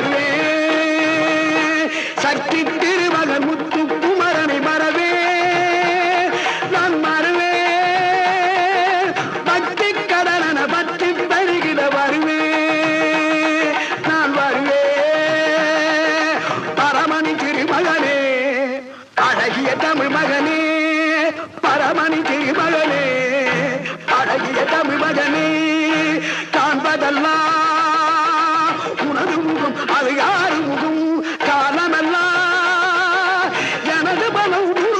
மறவே சக்தி திருமகன் முத்து குமரனை மறவே. நான் மறவே. பக்தி கடலன பற்றி பெருகிட வருவே. நான் வருவே. பரமணி திருமகனே அழகிய தமிழ் மகனே பரமணி திருமகனே அழகிய தமிழ் மகனே காண்பதெல்லாம் மனம்